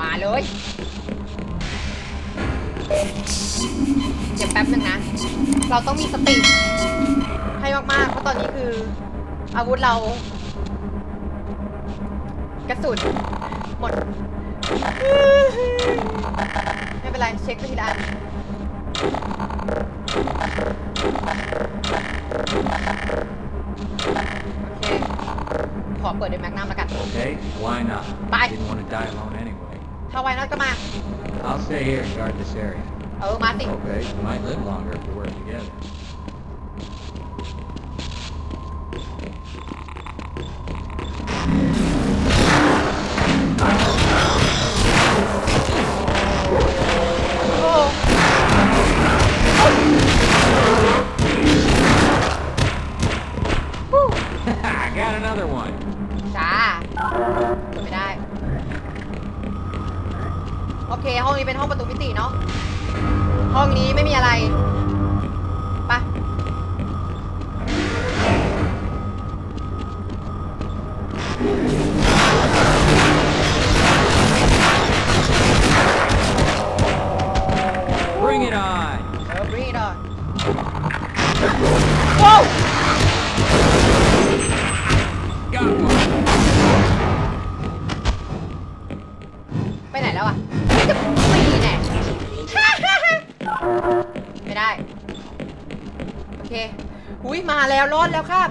มาเลยเดี๋ยวแป๊บหนึ่งนะ เราต้องมีสติ ให้มากๆ เพราะตอนนี้คือ อาวุธเรา กระสุนหมด ไม่เป็นไร เช็คไปทีละอันโอเค ขอเปิดด้วยแมกนัมแล้วกัน Okay, why not? Bye. Didn't want to die alone anyway. ถ้าไว้นัดก็มา I'll stay here and guard this area. เออ มาสิ Okay, we might live longer if we work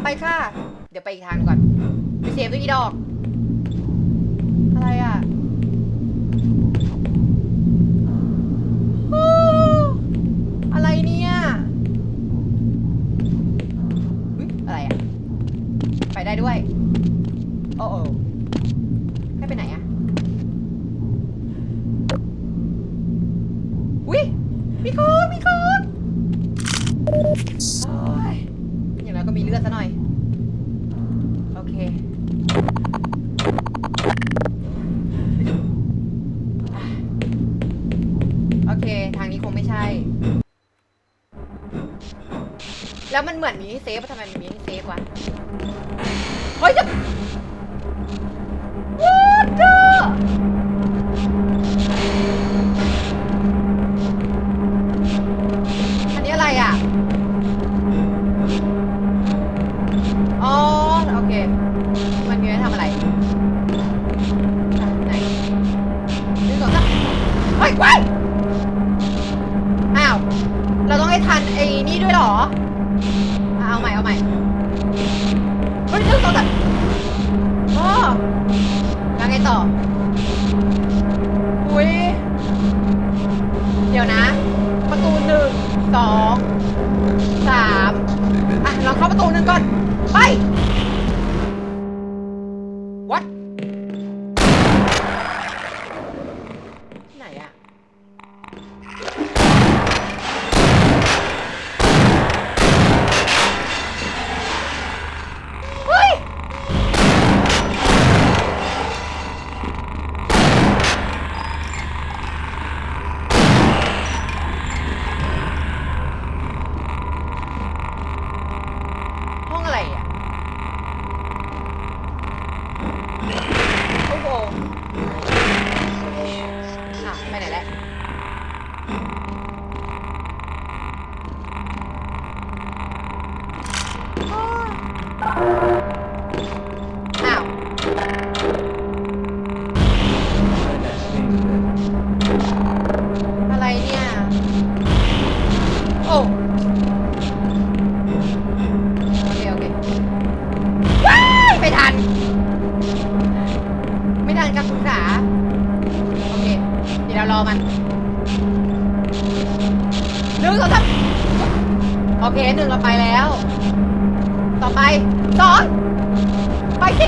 ไปค่ะ เดี๋ยวไปอีกทางก่อนไปเซฟด้วยอีดอก อะไรอะอะไรเนี่ยอุ๊ยอะไรอะ ไปได้ด้วย โอ้โอ้ เหมือนมีให้เซฟอะทำไมมัน ดี๋ยวรารอมันหนึ่งสองสามโอเคหนึ่งเราไปแล้ว ต่อไปสองไปสิ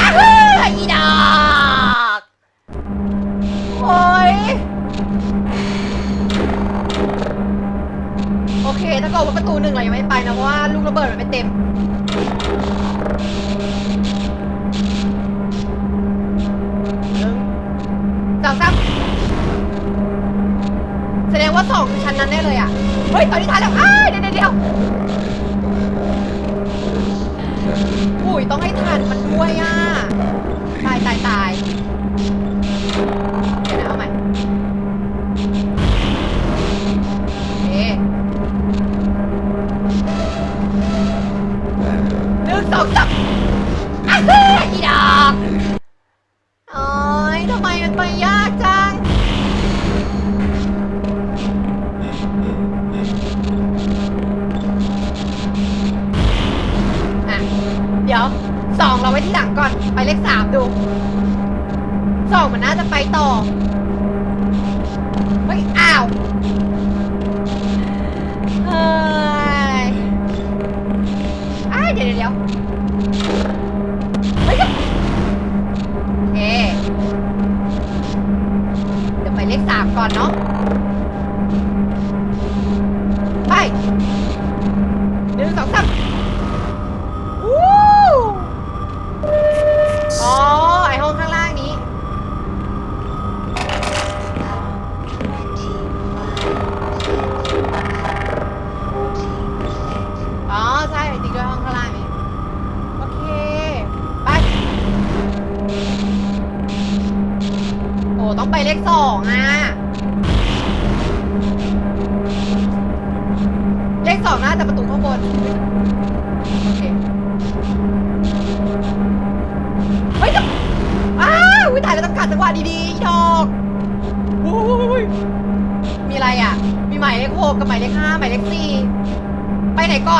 อ้าวอีดอกโอ้ยโอเค ถ้าเกิดว่าประตูหนึ่งเรายังไม่ไปนะ เพราะว่าลูกระเบิดมันไม่เต็ม ว่าสองชั้นนั้นได้เลยอะ เฮ้ยตอนนี้ทันแล้วเดี๋ยวเดี๋ยวปุ๋ยต้องให้ทันมันด้วยอะ ตายตายตายเดี๋ยวนะเอาใหม่เอ๊ะหวงสองสามอ้าวอีดอก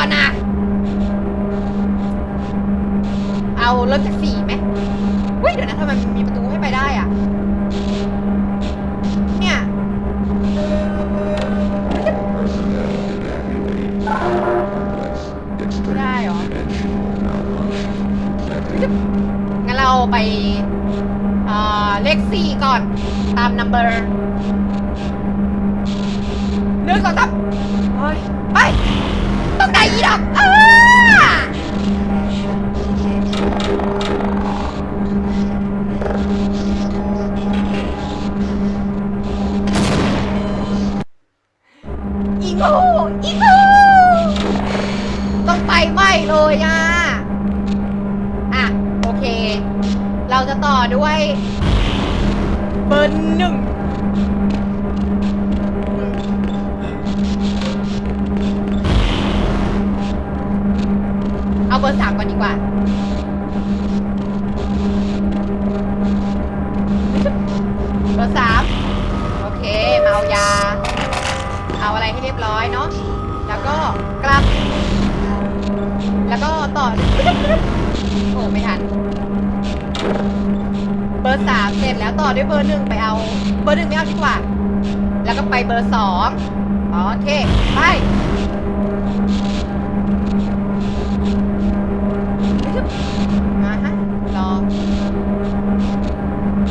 อนนะ เอาเริ่มจากสี่ไหมเฮ้ยเดี๋ยวนะทำไมมันมีประตูให้ไปได้อะ เนี่ยไม่ได้เหรองั้นเราไปเอ่อเลขสี่ก่อน ตาม number หนึ่งสองสามเฮ้ยไปต้ องได้อีดอกอ้าอีโง่อีโง่ต้องไปไหมเลยอะ อะ โอเค เราจะต่อด้วย ว่าเบอร์สามโอเคมาเอายา เอาอะไรให้เรียบร้อยเนาะแล้วก็กลับ แล้วก็ต่อโอ้ไม่ทัน เบอร์สามเสร็จแล้วต่อด้วยเบอร์หนึ่งไปเอา เบอร์หนึ่งไม่เอาดีกว่า แล้วก็ไปเบอร์สองโอเค ไป มาฮะรอ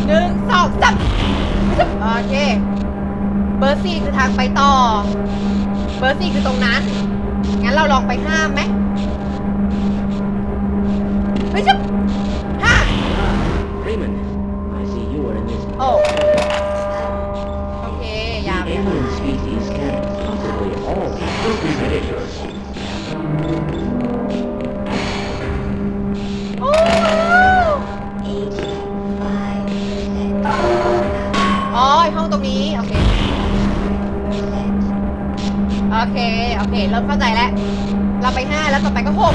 หนึ่ง สองสามโอเค เบอร์สี่คือทางไปต่อ เบอร์สี่คือตรงนั้น งั้นเราลองไปห้ามไหมเฮ้ยชับ เคเริ่มเข้าใจแล้ว เราไปห้าแล้วต่อไปก็หก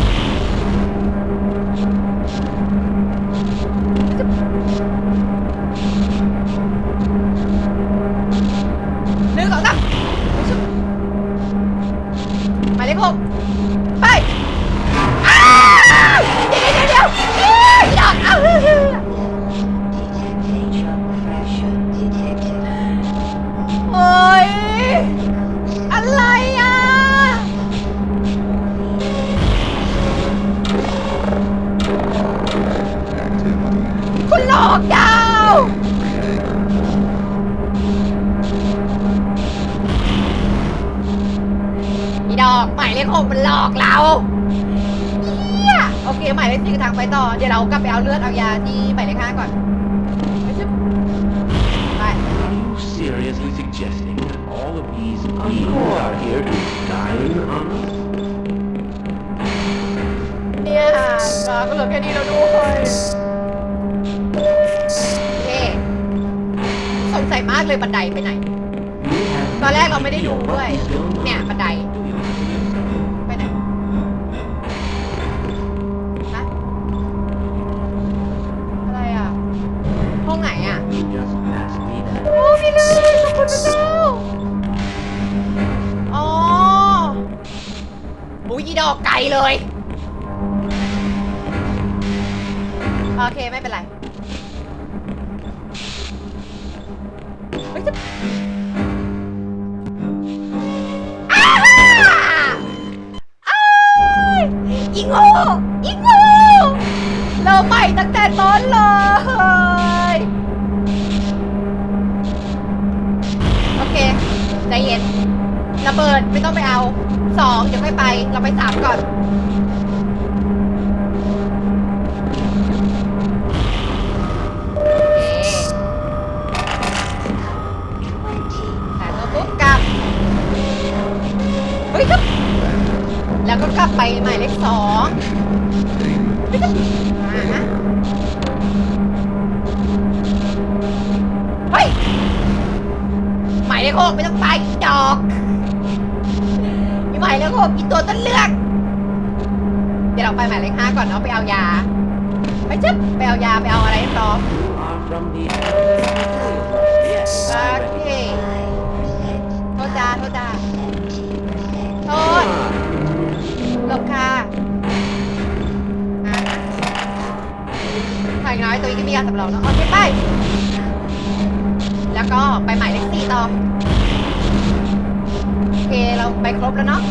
คุณหลอกดาวอีดอกหมายเลขหกมันหลอกเราเฮียโอเคหมายเลขสี่คือทางไปต่อ เดี๋ยวเรากลับไปเอาเลือดเอายาที่หมายเลขห้าก่อน ไปชึบไป Are you seriously suggesting that all of these people are here to dine on us? เนี่ยมาก็เหลือแค่นี้แล้วด้วย ใส่มากเลยบันไดไปไหน ตอนแรกเราไม่ได้ดูด้วย เนี่ยบันได ไปไหนฮะอะไรอะ ห้องไหนอะ โอ้พี่เลยขอบคุณพระเจ้าอ๋อบุยดอกไก่เลย โอเคไม่เป็นไร กไม่ต้องไปดอกมีใหม่แล้วก็กินตัวต้นเลือก เดี๋ยวเราไปหมายเลขห้าก่อนเนาะไปเอายา ไปจึ๊บไปเอายาไปเอาอะไรพร้อม I'm from โอเคโทษจ้าโทษจ้าโทษหลบค่ะถอยน้อยตัวนี้ก็มียาสำหรองเนาะโอเคไป แล้วก็ไปหมายเลขสี่ต่อ เค เราไปครบแล้วเนาะ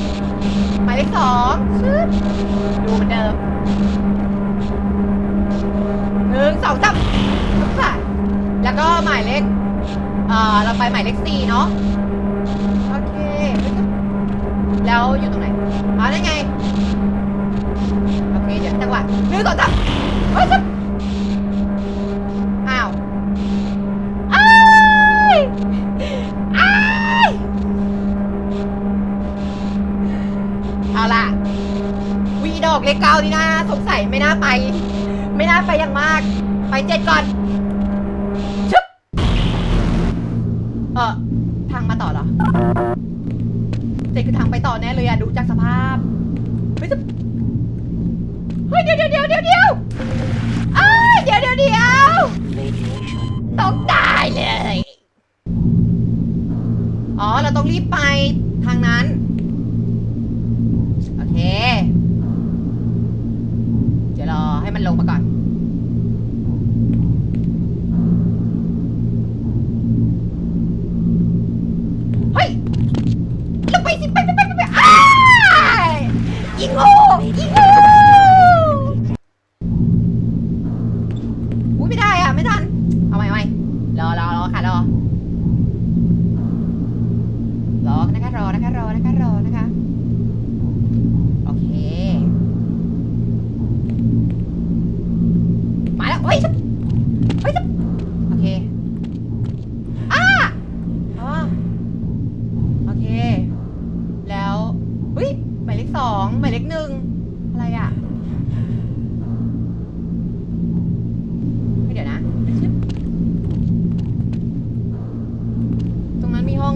หมายเลขสองดูเหมือนเดิมหนึ่งสองสามค่ะแล้วก็หมายเลขเอ่อเราไปหมายเลขสี่เนาะโอเค แล้วอยู่ตรงไหนอ๋ไนั่ไง โอเค เดี๋ยวจังหวะหนึ่งสองสามเฮ้ยานี่น่าสงสัยไม่น่าไป ไม่น่าไปอย่างมาก ไปเจ็ดก่อน มันลงมาก่อน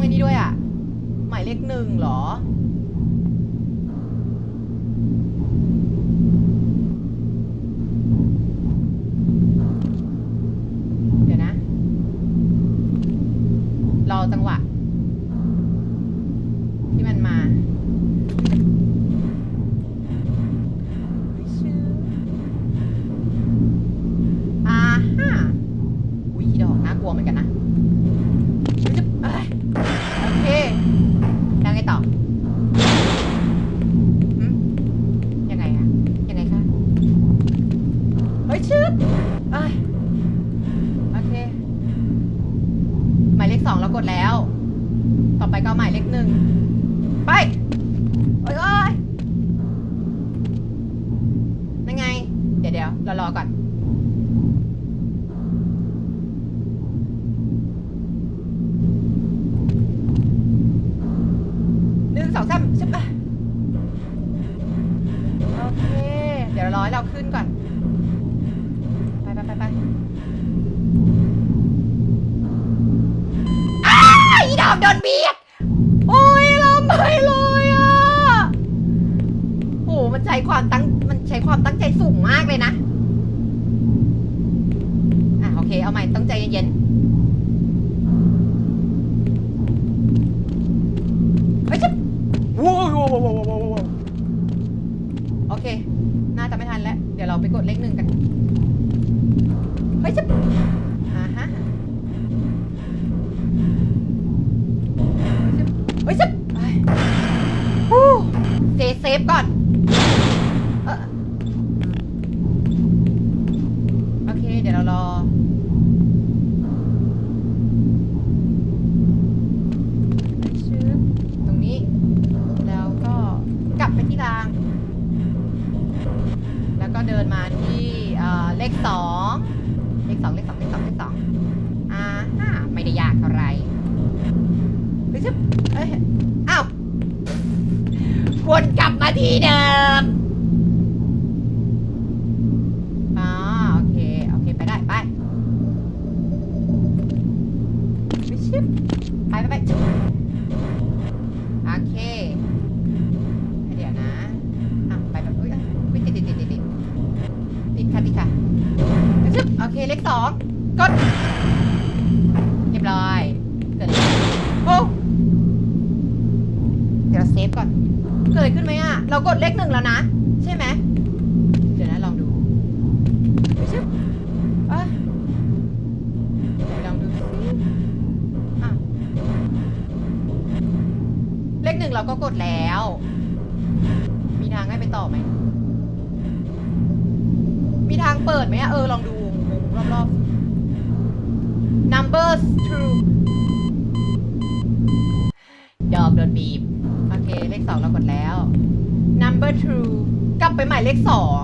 ไอ้นี่ด้วยอะ หมายเลขหนึ่งหรอ tocan. ฟก่อน โอเคเลขสองกดเรียบร้อยเกิดอะไรโอ้เดี๋ยวเราเซฟก่อน เกิดอะไรขึ้นไหมอะ เรากดเลขหนึ่งแล้วนะ ใช่ไหมเดี๋ยวนะลองดูชึบอะไหนลองดูสิอะเลขหนึ่งเราก็กดแล้ว มีทางให้ไปต่อไหมมีทางเปิดไหมอะเออลองดู รอบๆ numbers true ดอกโดนบีบ โอเค เลขสองเรากดแล้ว number true กลับไปใหม่เลขสอง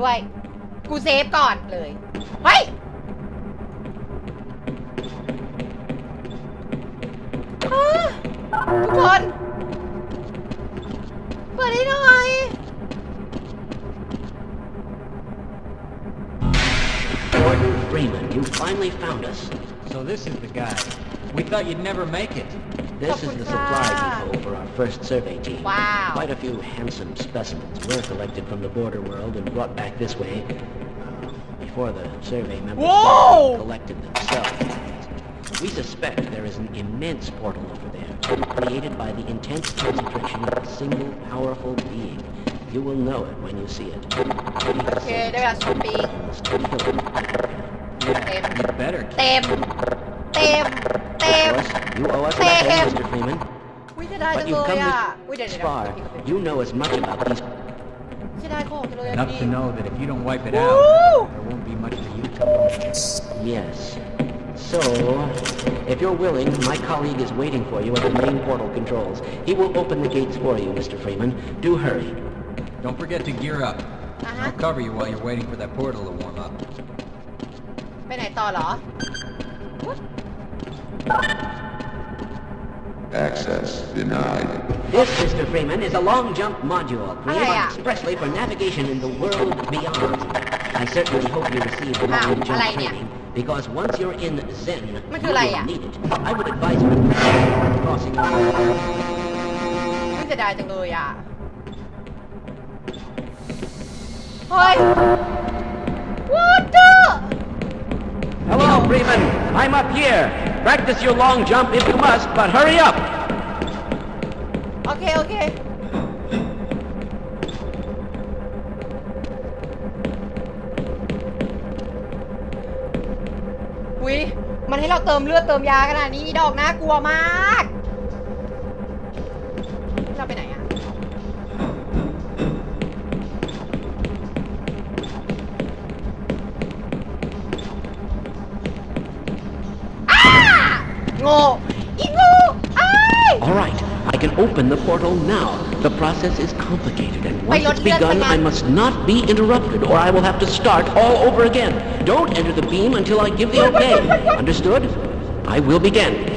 ด้วย กูเซฟก่อนเลย เฮ้ยอ้าทุกคน เปิดให้หน่อย Gordon Freeman, you finally found us. So this is the guy. We thought you'd never make it. This is the supply depot for our first survey team. Wow. Quite a few handsome specimens were collected from the border world and brought back this way before the survey members collected themselves. We suspect there is an immense portal over there, created by the intense concentration of a single powerful being. You will know it when you see it. Okay, there are some beings. better Tem. Tem. you owe us Damn. nothing, Mr. Freeman. อุ้ยจะได้จั But ง you've เลย come อ่ะ this อุ้ยเดี๋ยวเดี๋ยวเดี๋ยว far. พี่กับพี่ You know as much about these จะได้ของจังเลยอ่ะ Enough พี่ to know that if you don't wipe it Woo! out, there won't be much for you to Yes. So, if you're willing, my colleague is waiting for you at the main portal controls. He will open the gates for you, Mr. Freeman. Do hurry. Don't forget to gear up. Uh-huh. I'll cover you while you're waiting for that portal to warm up. ไปไหนต่อเหรอ Access denied. This, Mr. Freeman, is a long jump module created Alright. expressly for navigation in the world beyond. I certainly hope you receive the Ah, long jump alright, yeah. training, because once you're in Zen, you มันคืออะไร will อ่ะ need it. I would advise you to practice crossing. ไม่จะได้จังเลยอ่ะ เฮ้ย What the Hello, Freeman. I'm up here. Practice your long jump if you must, but hurry up. โอเค โอเค อุ้ยมันให้เราเติมเลือดเติมยาขนาดนี้อีดอกนะ กลัวมาก open the portal now. The process is complicated, and once it's begun, I must not be interrupted, or I will have to start all over again. Don't enter the beam until I give the okay. Understood? I will begin.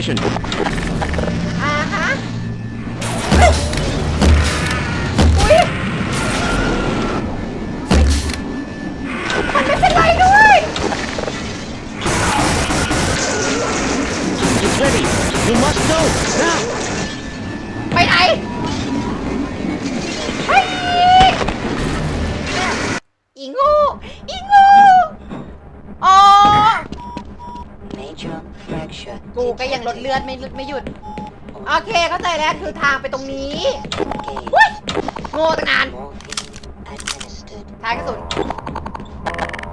Precision กูก็ยังลดเลือดไม่ไม่หยุด โอเคเข้าใจแล้วคือทางไปตรงนี้ Engage. เฮ้ยโง่ตั้งนาน ท้ายกระสุน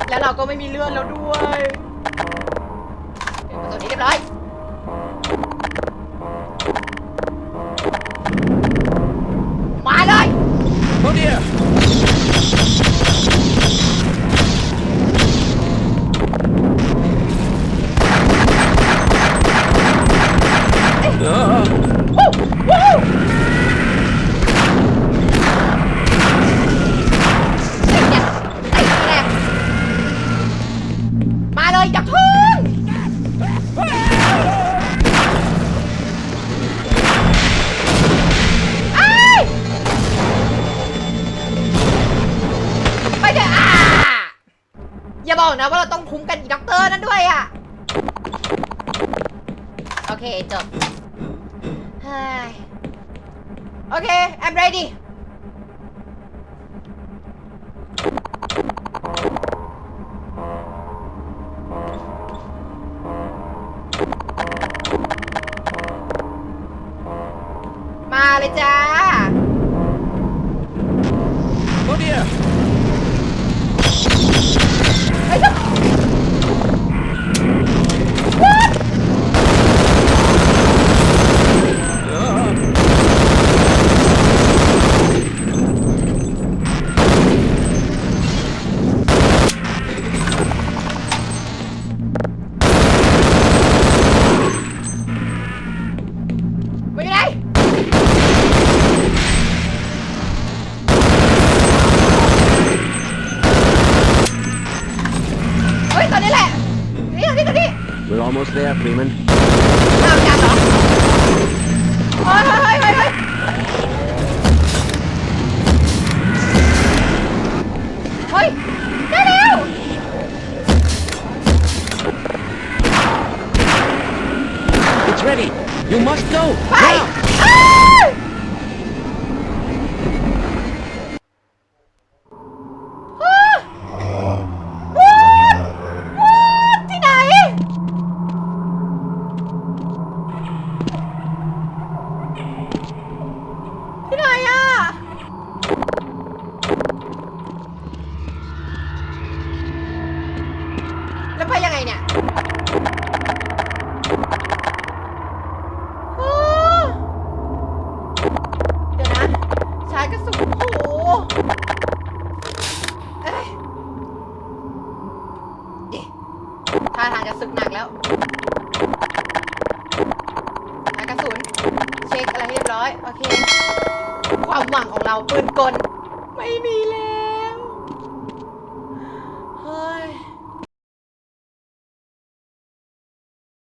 แล้วเราก็ไม่มีเลือดแล้วด้วยเก็บกระสุนนี้เรียบร้อย มาเลยดักทุ่งไอ้ายไปเถอะอ่าอย่าบอกนะว่าเราต้องคุ้มกันอีด็อกเตอร์นั่นด้วยอะ โอเค จบเฮ้ยโอเค I'm ready เลยจ้า